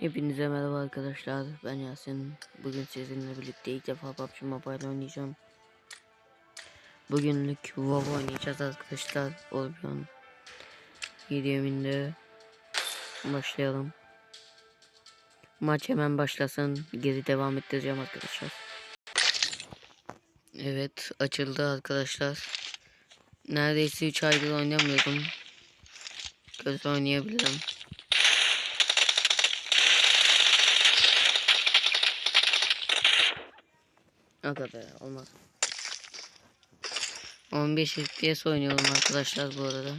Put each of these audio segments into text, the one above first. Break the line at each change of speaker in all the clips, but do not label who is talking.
Hepinize merhaba arkadaşlar. Ben Yasin. Bugün sizinle birlikte ilk defa PUBG Mobile oynayacağım. Bugünlük WoW oynayacağız arkadaşlar. Orbion 7 yeminde başlayalım. Maç hemen başlasın. Geri devam ettireceğim arkadaşlar. Evet açıldı arkadaşlar. Neredeyse 3 aydır oynamıyordum. Kötü oynayabilirim. Aga be olmaz. 15 FPS oynuyorum arkadaşlar bu arada.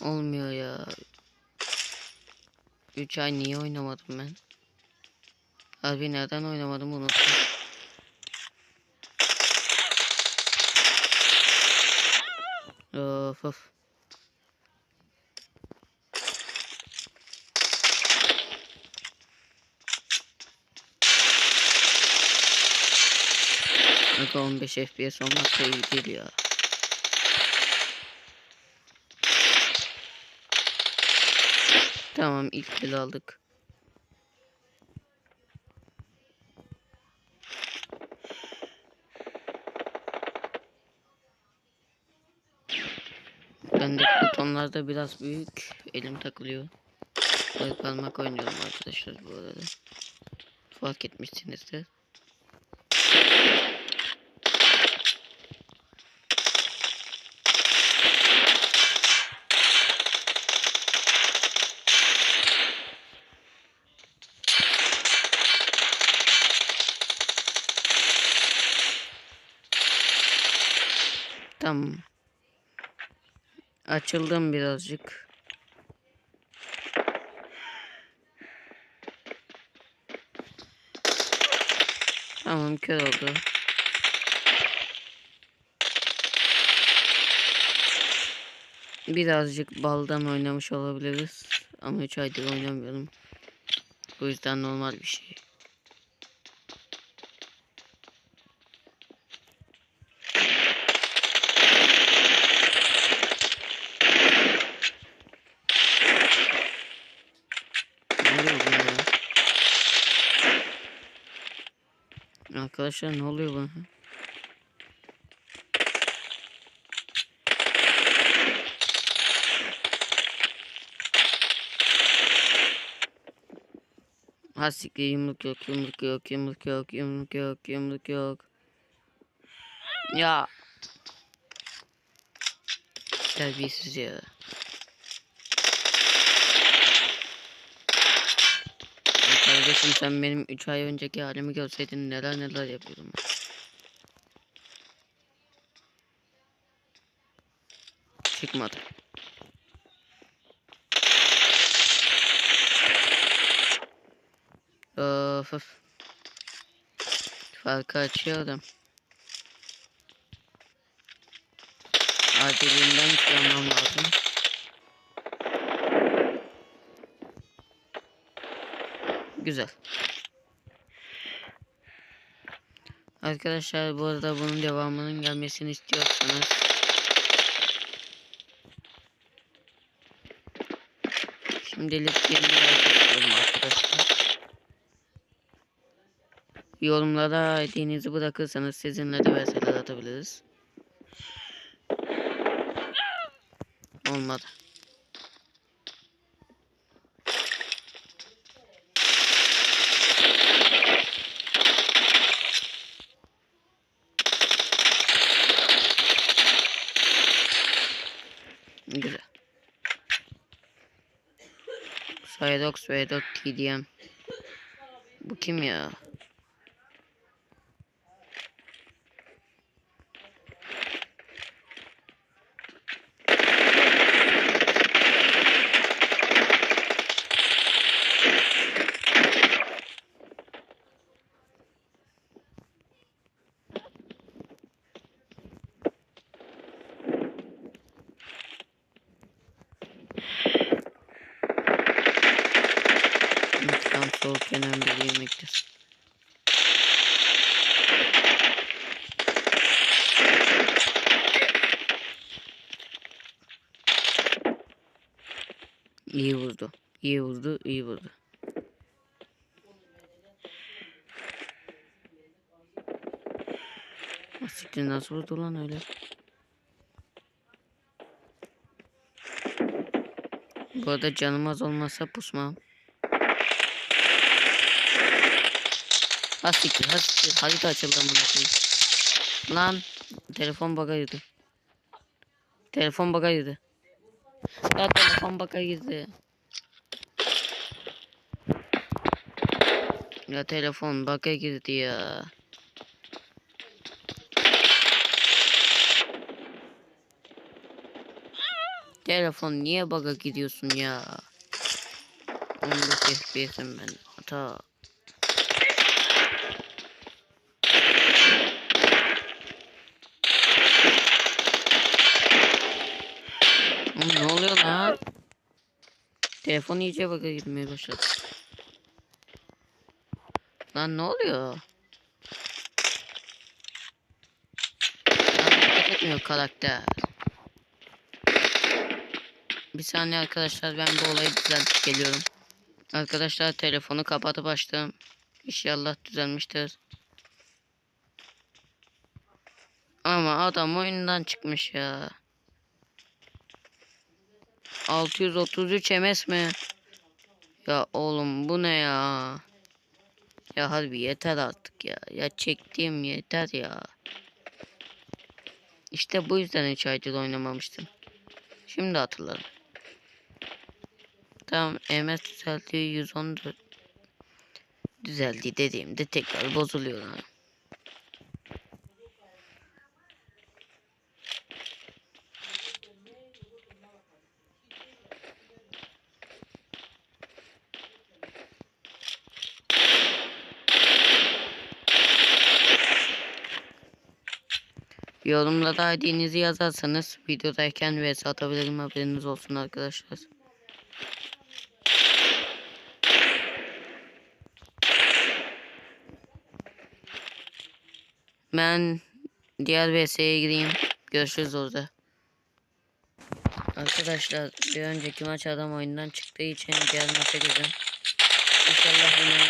Olmuyor ya. 3 ay niye oynamadım ben? Harbi nereden oynamadım unuttum. Of of. Aga 15 FPS olmak da iyi değil ya. Tamam ilk kill aldık. Bendeki butonlar da biraz büyük. Elim takılıyor. Böyle parmak oynuyorum arkadaşlar bu arada. Fark etmişsinizdir. Tamam. Açıldım birazcık. Tamam kör oldu. Birazcık baldan oynamış olabiliriz. Ama 3 aydır oynamıyorum. Bu yüzden normal bir şey. Ne oluyor buna ya? Arkadaşlar ne oluyor bana? Ha siktir yumruk yok yumruk yok yumruk yok yumruk yok yumruk yok. Ya. Terbiyesiz ya. Ya Kardeşim sen benim 3 ay önceki halimi görseydin neler neler yapıyordum. Çıkmadı. Of of. Farkı açıyorum. Acilinden çıkmam lazım. Güzel. Arkadaşlar bu arada bunun devamının gelmesini istiyorsanız Şimdilik 20 like arkadaşlar. Yorumlara ID'nizi bırakırsanız sizinle de vesile atabiliriz. Olmadı. Güzel. Cyrox ve Dot TDM. Bu kim ya? Soğukken en bir yemektir. İyi vurdu. İyi vurdu. iyi vurdu. Asiktir nasıl vurdu lan öyle? Bu arada canım az olmazsa pusmam. Asiktir, asiktir. Harita açıldı amına koyayım. Lan telefon baga girdi. Telefon baga girdi. Ya telefon baga girdi. Ya telefon baga ya. Telefon niye baga gidiyorsun ya? 15 FPS'im ben. Hata. Telefon iyice baga gitmeye başladı. Lan ne oluyor? Etmiyor karakter. Bir saniye arkadaşlar ben bu olayı düzeltip geliyorum. Arkadaşlar telefonu kapatıp açtım. İnşallah düzelmiştir. Ama adam oyundan çıkmış ya. 633 MS mi? Ya oğlum bu ne ya? Ya harbi yeter artık ya. Ya çektiğim yeter ya. İşte bu yüzden hiç Idle oynamamıştım. Şimdi hatırladım. Tamam MS düzeldi 114 düzeldi dediğimde tekrar bozuluyor. ha. Yorumlara ID'nizi yazarsanız videodayken vs atabilirim haberiniz olsun arkadaşlar. Ben diğer vs'ye gireyim. Görüşürüz orada. Arkadaşlar bir önceki maç adam oyundan çıktığı için diğer maça girdim. İnşallah yine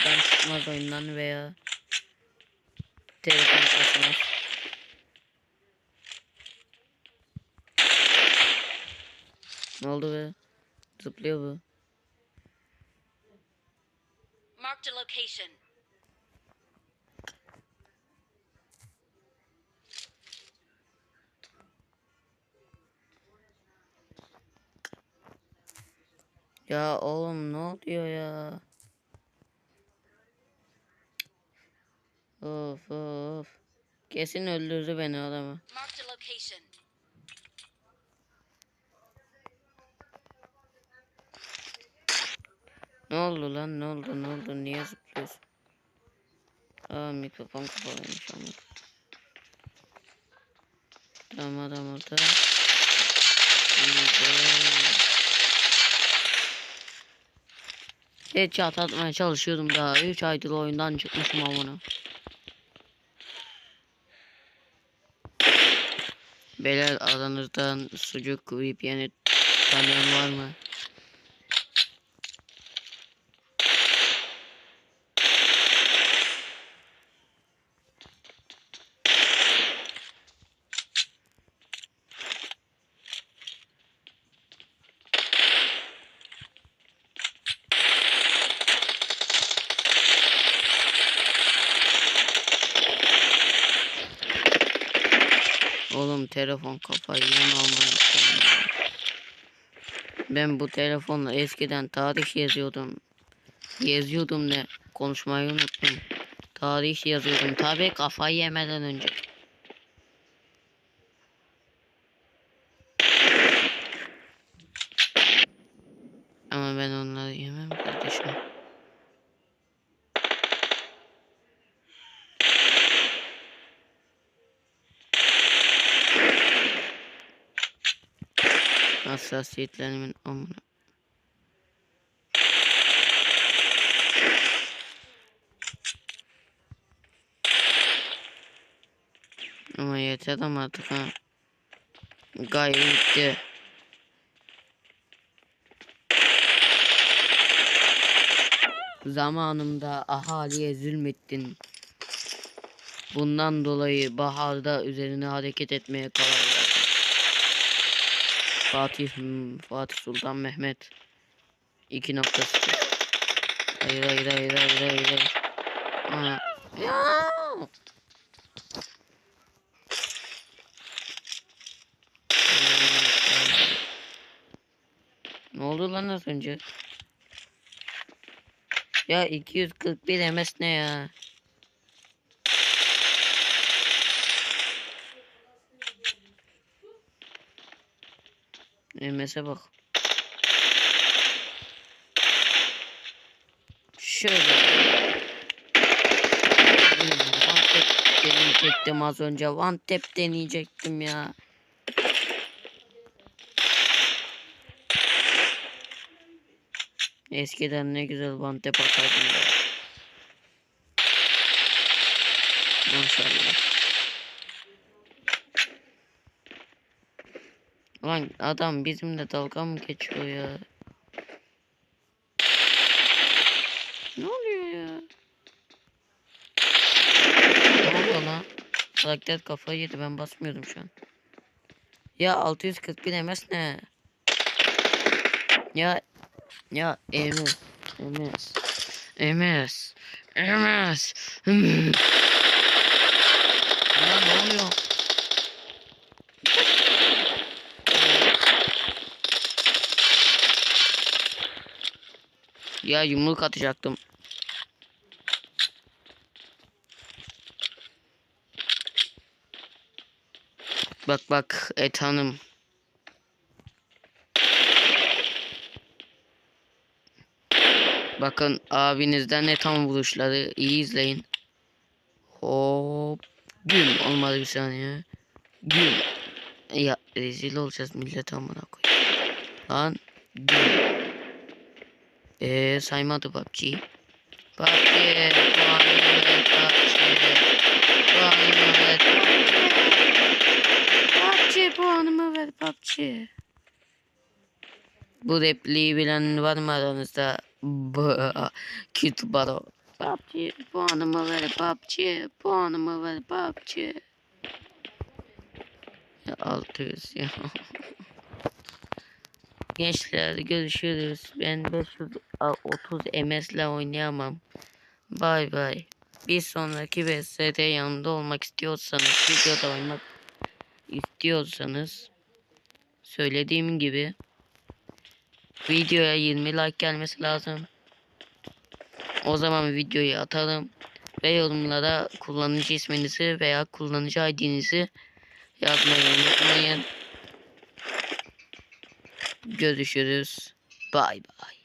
adam çıkmaz oyundan veya telefon kasmaz. Ne oldu be? Zıplıyor bu.
Marked a location.
Ya oğlum ne oluyor ya? Of of. Kesin öldürdü beni adamı.
Marked a location.
Ne oldu lan ne oldu ne oldu niye zıplıyorsun? Aa mikrofon kapalıymış ama. Tamam adam orada. Headshot atmaya çalışıyordum daha 3 aydır oyundan çıkmışım amına. Beyler aranızdan sucuk VPN'i tanıyan var mı? Oğlum telefon kafayı yeme amına koyayım ya. Ben bu telefonla eskiden tarih yazıyordum. Yazıyordum ne? Konuşmayı unuttum. Tarih yazıyordum. Tabi kafayı yemeden önce. hassasiyetlerimin amına. Ama yeter ama artık ha. Gayet gitti. Zamanımda ahaliye zulmettin. Bundan dolayı baharda üzerine hareket etmeye karar Fatih, hmm, Fatih Sultan Mehmet. 2.0 Hayır hayır hayır hayır hayır hayır. Ya! Ne oldu lan az önce? Ya 241 MS ne ya? MS'e bak. Şöyle. Deneyecektim az önce. One tap deneyecektim ya. Eskiden ne güzel one tap atardım ya. Maşallah. Lan adam bizimle dalga mı geçiyor ya? Ne oluyor ya? Ne oluyor lan? Karakter kafayı yedi ben basmıyordum şu an. Ya 641 MS ne? Ya ya MS MS MS MS Hmm. Ne oluyor? Ya yumruk atacaktım. Bak bak et hanım. Bakın abinizden et hanım vuruşları iyi izleyin. Hop. Güm olmadı bir saniye. Güm. Ya rezil olacağız millet amına koyayım. Lan güm. Eee saymadı PUBG. PUBG, puanımı ver PUBG. Puanımı ver PUBG, puanımı ver PUBG. Bu repliği bilen var mı aranızda? Kit baro. PUBG, puanımı ver PUBG, puanımı ver PUBG. Ya 600 ya. Gençler görüşürüz. Ben 530 MS ile oynayamam. Bay bay. Bir sonraki VS'de yanında olmak istiyorsanız, videoda oynamak istiyorsanız söylediğim gibi videoya 20 like gelmesi lazım. O zaman videoyu atalım ve yorumlara kullanıcı isminizi veya kullanıcı ID'nizi yazmayı unutmayın. Görüşürüz. Bay bay.